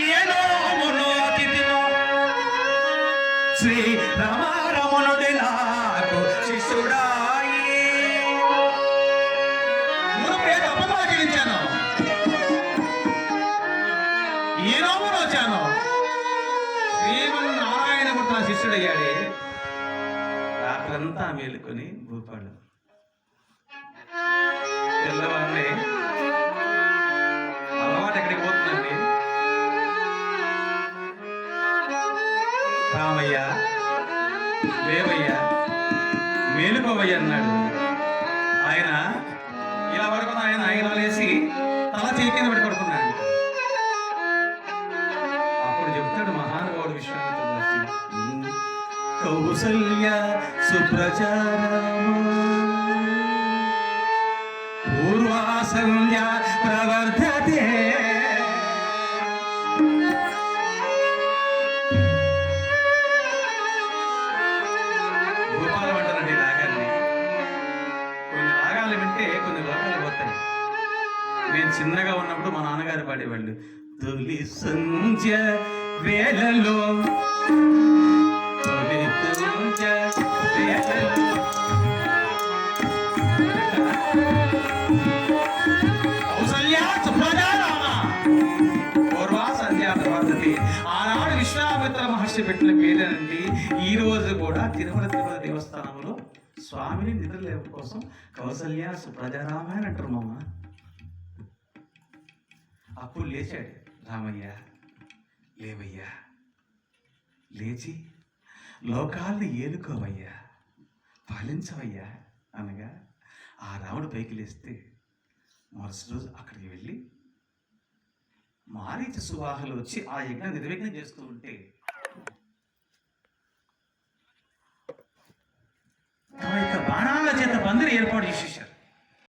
ఏనో మును శ్రీ రమారమణుడి నాకు శిష్యుడాయి. మునుపే తప్పగా జీవించాను ఈ వచ్చాను? శ్రీమన్నారాయణమూర్తి నా శిష్యుడయ్యాడే. రాత్రంతా మేలుకొని భూపాడు. తెల్లవారులే. అలవాటు ఎక్కడికి పోతుందండి? రామయ్యా లేవయ్యా మేలుకోవయ్య అన్నాడు. ఆయన ఇలా పడుకున్న ఆయన ఆయన లేచి తల చేయి కింద పెట్టి పడుకున్నాడు. అప్పుడు చెప్తాడు మహానుభావుడు విశ్వామిత్రుడు కౌసల్య సుప్రచారము పూర్వా ప్రవర్ధ ప్రవర్ధతే అంటారండి రాగాన్ని. కొన్ని రాగాలు వింటే కొన్ని లోకాలు పోతాయి. నేను చిన్నగా ఉన్నప్పుడు మా నాన్నగారు పాడేవాళ్ళు తొలి సంధ్య వేళలో తొలి సంధ్య వేళలో. కౌసల్య సుప్రజా పూర్వా పెట్టిన పేరేనండి. ఈ రోజు కూడా తిరుమల తిరుమల దేవస్థానంలో స్వామిని నిద్రలేవ కోసం కౌసల్య సుప్రజారామ అని అంటారు మామ. అప్పుడు లేచాడు రామయ్య. లేవయ్యా. లేచి లోకాలను ఏలుకోవయ్యా పాలించవయ్యా అనగా ఆ రాముడు పైకి లేస్తే మరుసటి రోజు అక్కడికి వెళ్ళి మారీచ సువాహలు వచ్చి ఆ యజ్ఞం నిర్విఘ్నం చేస్తూ ఉంటే తమ చేత బందిని ఏర్పాటు చేసేసారు